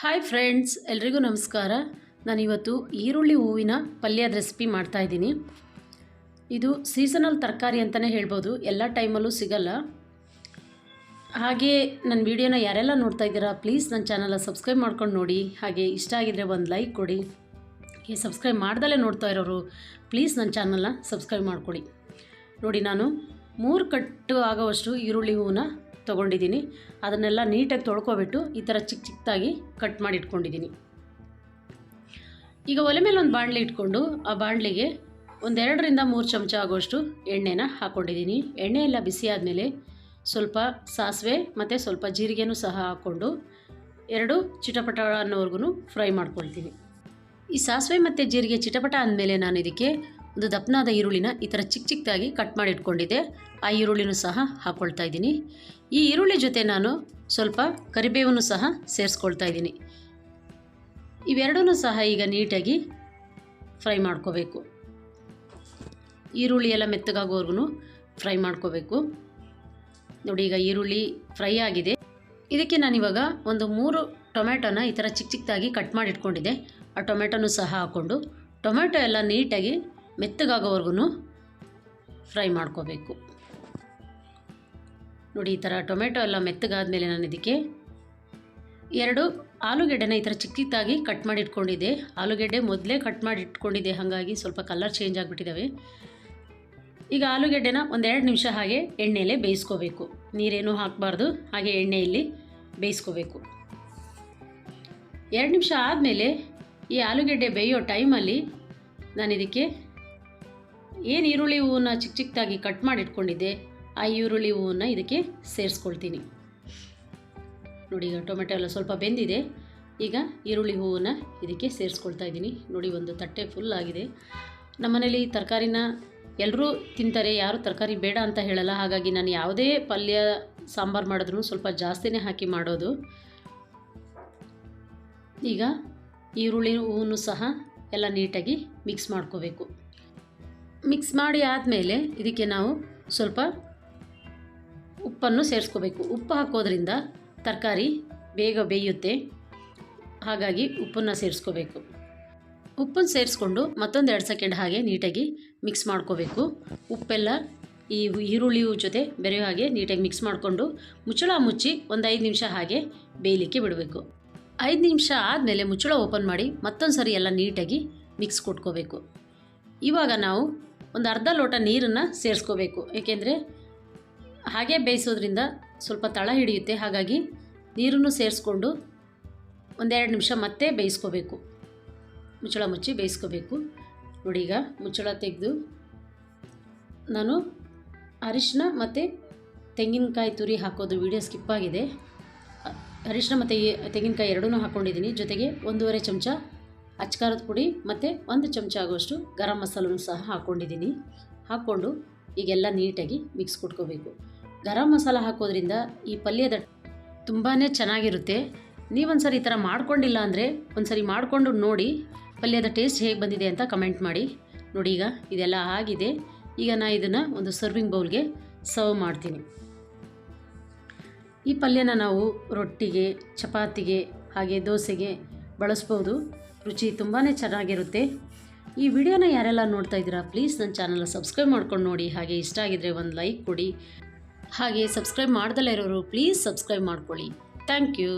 Hi friends ಎಲ್ರಿಗೂ ನಮಸ್ಕಾರ. ನಾನಿವತ್ತು ಈರುಳ್ಳಿ ಹೂವಿನ ಪಲ್ಯದ ರೆಸಿಪಿ ಮಾಡ್ತಾಯಿದ್ದೀನಿ ಇದು ಸೀಸನಲ್ ತರಕಾರಿ ಅಂತಲೇ ಹೇಳ್ಬೋದು. ಎಲ್ಲ ಟೈಮಲ್ಲೂ ಸಿಗಲ್ಲ. ಹಾಗೆ ನನ್ನ ವಿಡಿಯೋನ ಯಾರೆಲ್ಲ ನೋಡ್ತಾ ಇದ್ದೀರಾ ಪ್ಲೀಸ್ ನನ್ನ ಚಾನಲ್ನ ಸಬ್ಸ್ಕ್ರೈಬ್ ಮಾಡ್ಕೊಂಡು ನೋಡಿ. ಹಾಗೆ ಇಷ್ಟ ಆಗಿದ್ರೆ ಒಂದು ಲೈಕ್ ಕೊಡಿ. ಈ ಸಬ್ಸ್ಕ್ರೈಬ್ ಮಾಡ್ದಲೇ ನೋಡ್ತಾ ಇರೋರು ಪ್ಲೀಸ್ ನನ್ನ ಚಾನಲ್ನ ಸಬ್ಸ್ಕ್ರೈಬ್ ಮಾಡಿಕೊಡಿ. ನೋಡಿ ನಾನು ಮೂರು ಕಟ್ಟು ಆಗೋವಷ್ಟು ಈರುಳ್ಳಿ ಹೂವನ್ನ ತೊಗೊಂಡಿದ್ದೀನಿ. ಅದನ್ನೆಲ್ಲ ನೀಟಾಗಿ ತೊಳ್ಕೊಬಿಟ್ಟು ಈ ಥರ ಚಿಕ್ಕ ಚಿಕ್ಕದಾಗಿ ಕಟ್ ಮಾಡಿ ಇಟ್ಕೊಂಡಿದ್ದೀನಿ. ಈಗ ಒಲೆ ಮೇಲೆ ಒಂದು ಬಾಣಲೆ ಇಟ್ಕೊಂಡು ಆ ಬಾಣಲೆಗೆ ಒಂದೆರಡರಿಂದ ಮೂರು ಚಮಚ ಆಗೋಷ್ಟು ಎಣ್ಣೆನ ಹಾಕ್ಕೊಂಡಿದ್ದೀನಿ ಎಣ್ಣೆ ಎಲ್ಲ ಬಿಸಿ ಆದಮೇಲೆ ಸ್ವಲ್ಪ ಸಾಸಿವೆ ಮತ್ತು ಸ್ವಲ್ಪ ಜೀರಿಗೆನೂ ಸಹ ಹಾಕ್ಕೊಂಡು ಎರಡು ಚಿಟಪಟ ಅನ್ನೋವರೆಗೂ ಫ್ರೈ ಮಾಡ್ಕೊಳ್ತೀನಿ. ಈ ಸಾಸಿವೆ ಮತ್ತು ಜೀರಿಗೆ ಚಿಟಪಟ ಅಂದಮೇಲೆ ನಾನು ಇದಕ್ಕೆ ಒಂದು ದಪ್ಪನಾದ ಈರುಳ್ಳಿನ ಈ ಥರ ಚಿಕ್ಕ ಚಿಕ್ಕದಾಗಿ ಕಟ್ ಮಾಡಿ ಇಟ್ಕೊಂಡಿದ್ದೆ. ಆ ಈರುಳ್ಳಿನೂ ಸಹ ಹಾಕ್ಕೊಳ್ತಾ ಇದ್ದೀನಿ. ಈ ಈರುಳ್ಳಿ ಜೊತೆ ನಾನು ಸ್ವಲ್ಪ ಕರಿಬೇವನ್ನು ಸಹ ಸೇರಿಸ್ಕೊಳ್ತಾ ಇದ್ದೀನಿ. ಇವೆರಡೂ ಸಹ ಈಗ ನೀಟಾಗಿ ಫ್ರೈ ಮಾಡ್ಕೋಬೇಕು. ಈರುಳ್ಳಿ ಎಲ್ಲ ಮೆತ್ತಗಾಗೋವರೆಗೂ ಫ್ರೈ ಮಾಡ್ಕೋಬೇಕು. ನೋಡಿ, ಈಗ ಈರುಳ್ಳಿ ಫ್ರೈ ಆಗಿದೆ. ಇದಕ್ಕೆ ನಾನಿವಾಗ ಒಂದು ಮೂರು ಟೊಮೆಟೊನ ಈ ಥರ ಚಿಕ್ಕ ಚಿಕ್ಕದಾಗಿ ಕಟ್ ಮಾಡಿ ಇಟ್ಕೊಂಡಿದ್ದೆ. ಆ ಟೊಮೆಟೊನೂ ಸಹ ಹಾಕ್ಕೊಂಡು ಟೊಮೆಟೊ ಎಲ್ಲ ನೀಟಾಗಿ ಮೆತ್ತಗಾಗೋವರೆಗೂ ಫ್ರೈ ಮಾಡ್ಕೋಬೇಕು. ನೋಡಿ, ಈ ಥರ ಟೊಮೆಟೊ ಎಲ್ಲ ಮೆತ್ತಗಾದ್ಮೇಲೆ ನಾನು ಇದಕ್ಕೆ ಎರಡು ಆಲೂಗೆಡ್ಡೆನ ಈ ಥರ ಚಿಕ್ಕ ಚಿಕ್ಕದಾಗಿ ಕಟ್ ಮಾಡಿ ಇಟ್ಕೊಂಡಿದ್ದೆ. ಆಲೂಗೆಡ್ಡೆ ಮೊದಲೇ ಕಟ್ ಮಾಡಿ ಇಟ್ಕೊಂಡಿದ್ದೆ, ಹಾಗಾಗಿ ಸ್ವಲ್ಪ ಕಲರ್ ಚೇಂಜ್ ಆಗಿಬಿಟ್ಟಿದ್ದಾವೆ ಈಗ ಆಲೂಗೆಡ್ಡೆನ ಒಂದೆರಡು ನಿಮಿಷ ಹಾಗೆ ಎಣ್ಣೆಯಲ್ಲೇ ಬೇಯಿಸ್ಕೋಬೇಕು. ನೀರೇನು ಹಾಕಬಾರ್ದು, ಹಾಗೆ ಎಣ್ಣೆಯಲ್ಲಿ ಬೇಯಿಸ್ಕೋಬೇಕು. ಎರಡು ನಿಮಿಷ ಆದಮೇಲೆ ಈ ಆಲೂಗೆಡ್ಡೆ ಬೇಯೋ ಟೈಮಲ್ಲಿ ನಾನು ಇದಕ್ಕೆ ಏನು ಈರುಳ್ಳಿ ಹೂವನ್ನ ಚಿಕ್ಕ ಚಿಕ್ಕದಾಗಿ ಕಟ್ ಮಾಡಿ ಇಟ್ಕೊಂಡಿದ್ದೆ. ಆ ಈರುಳ್ಳಿ ಹೂವನ್ನು ಇದಕ್ಕೆ ಸೇರಿಸ್ಕೊಳ್ತೀನಿ. ನೋಡಿ, ಈಗ ಟೊಮೆಟೊ ಎಲ್ಲ ಸ್ವಲ್ಪ ಬೆಂದಿದೆ. ಈಗ ಈರುಳ್ಳಿ ಹೂವನ್ನ ಇದಕ್ಕೆ ಸೇರಿಸ್ಕೊಳ್ತಾ ಇದ್ದೀನಿ. ನೋಡಿ, ಒಂದು ತಟ್ಟೆ ಫುಲ್ ಆಗಿದೆ. ನಮ್ಮನೇಲಿ ತರಕಾರಿನ ಎಲ್ಲರೂ ತಿಂತಾರೆ, ಯಾರು ತರಕಾರಿ ಬೇಡ ಅಂತ ಹೇಳಲ್ಲ. ಹಾಗಾಗಿ ನಾನು ಯಾವುದೇ ಪಲ್ಯ, ಸಾಂಬಾರು ಮಾಡಿದ್ರೂ ಸ್ವಲ್ಪ ಜಾಸ್ತಿನೇ ಹಾಕಿ ಮಾಡೋದು. ಈಗ ಈರುಳ್ಳಿ ಹೂವನ್ನು ಸಹ ಎಲ್ಲ ನೀಟಾಗಿ ಮಿಕ್ಸ್ ಮಾಡ್ಕೋಬೇಕು. ಮಿಕ್ಸ್ ಮಾಡಿ ಆದಮೇಲೆ ಇದಕ್ಕೆ ನಾವು ಸ್ವಲ್ಪ ಉಪ್ಪನ್ನು ಸೇರಿಸ್ಕೋಬೇಕು. ಉಪ್ಪು ಹಾಕೋದ್ರಿಂದ ತರಕಾರಿ ಬೇಗ ಬೇಯುತ್ತೆ. ಹಾಗಾಗಿ ಉಪ್ಪನ್ನು ಸೇರಿಸ್ಕೋಬೇಕು. ಉಪ್ಪನ್ನು ಸೇರಿಸ್ಕೊಂಡು ಮತ್ತೊಂದು ಎರಡು ಸೆಕೆಂಡ್ ಹಾಗೆ ನೀಟಾಗಿ ಮಿಕ್ಸ್ ಮಾಡ್ಕೋಬೇಕು. ಉಪ್ಪೆಲ್ಲ ಈ ಈರುಳ್ಳಿ ಜೊತೆ ಬೆರೆಯೋ ಹಾಗೆ ನೀಟಾಗಿ ಮಿಕ್ಸ್ ಮಾಡಿಕೊಂಡು ಮುಚ್ಚಳ ಮುಚ್ಚಿ ಒಂದು ಐದು ನಿಮಿಷ ಹಾಗೆ ಬೇಯಲಿಕ್ಕೆ ಬಿಡಬೇಕು. ಐದು ನಿಮಿಷ ಆದಮೇಲೆ ಮುಚ್ಚಳ ಓಪನ್ ಮಾಡಿ ಮತ್ತೊಂದು ಸರಿ ಎಲ್ಲ ನೀಟಾಗಿ ಮಿಕ್ಸ್ ಕೊಟ್ಕೋಬೇಕು. ಇವಾಗ ನಾವು ಒಂದು ಅರ್ಧ ಲೋಟ ನೀರನ್ನು ಸೇರಿಸ್ಕೋಬೇಕು. ಏಕೆಂದರೆ ಹಾಗೆ ಬೇಯಿಸೋದ್ರಿಂದ ಸ್ವಲ್ಪ ತಳ ಹಿಡಿಯುತ್ತೆ. ಹಾಗಾಗಿ ನೀರನ್ನು ಸೇರಿಸ್ಕೊಂಡು ಒಂದೆರಡು ನಿಮಿಷ ಮತ್ತೆ ಬೇಯಿಸ್ಕೋಬೇಕು. ಮುಚ್ಚಳ ಮುಚ್ಚಿ ಬೇಯಿಸ್ಕೋಬೇಕು. ನೋಡಿ ಈಗ ಮುಚ್ಚಳ ತೆಗೆದು ನಾನು ಅರಿಶಿನ ಮತ್ತು ತೆಂಗಿನಕಾಯಿ ತುರಿ ಹಾಕೋದು ವಿಡಿಯೋ ಸ್ಕಿಪ್ ಆಗಿದೆ. ಅರಿಶಿನ ಮತ್ತು ತೆಂಗಿನಕಾಯಿ ಎರಡೂ ಹಾಕ್ಕೊಂಡಿದ್ದೀನಿ ಜೊತೆಗೆ ಒಂದೂವರೆ ಚಮಚ ಅಚ್ಕಾರದ ಪುಡಿ ಮತ್ತು ಒಂದು ಚಮಚ ಆಗುವಷ್ಟು ಗರಂ ಮಸಾಲೂ ಸಹ ಹಾಕ್ಕೊಂಡಿದ್ದೀನಿ ಹಾಕ್ಕೊಂಡು ಈಗೆಲ್ಲ ನೀಟಾಗಿ ಮಿಕ್ಸ್ ಕೊಟ್ಕೋಬೇಕು. ಗರಂ ಮಸಾಲ ಹಾಕೋದ್ರಿಂದ ಈ ಪಲ್ಯದ ತುಂಬಾ ಚೆನ್ನಾಗಿರುತ್ತೆ. ನೀವೊಂದು ಸರಿ ಈ ಥರ ಮಾಡ್ಕೊಂಡಿಲ್ಲ ಅಂದರೆ ಒಂದು ಸರಿ ಮಾಡಿಕೊಂಡು ನೋಡಿ ಪಲ್ಯದ ಟೇಸ್ಟ್ ಹೇಗೆ ಬಂದಿದೆ ಅಂತ ಕಮೆಂಟ್ ಮಾಡಿ. ನೋಡಿ ಈಗ ಇದೆಲ್ಲ ಆಗಿದೆ. ಈಗ ನಾನು ಇದನ್ನು ಒಂದು ಸರ್ವಿಂಗ್ ಬೌಲ್ಗೆ ಸರ್ವ್ ಮಾಡ್ತೀನಿ. ಈ ಪಲ್ಯನ ನಾವು ರೊಟ್ಟಿಗೆ, ಚಪಾತಿಗೆ ಹಾಗೆ ದೋಸೆಗೆ ಬಳಸ್ಬೋದು. ರುಚಿ ತುಂಬಾ ಚೆನ್ನಾಗಿರುತ್ತೆ. ಈ ವಿಡಿಯೋನ ಯಾರೆಲ್ಲ ನೋಡ್ತಾ ಇದ್ದೀರಾ ಪ್ಲೀಸ್ ನನ್ನ ಚಾನಲ್ನ ಸಬ್ಸ್ಕ್ರೈಬ್ ಮಾಡ್ಕೊಂಡು ನೋಡಿ. ಹಾಗೆ ಇಷ್ಟ ಆಗಿದ್ರೆ ಒಂದು ಲೈಕ್ ಕೊಡಿ. ಹಾಗೆ ಸಬ್ಸ್ಕ್ರೈಬ್ ಮಾಡ್ದಲೇ ಇರೋರು ಪ್ಲೀಸ್ ಸಬ್ಸ್ಕ್ರೈಬ್ ಮಾಡ್ಕೊಳ್ಳಿ. Thank you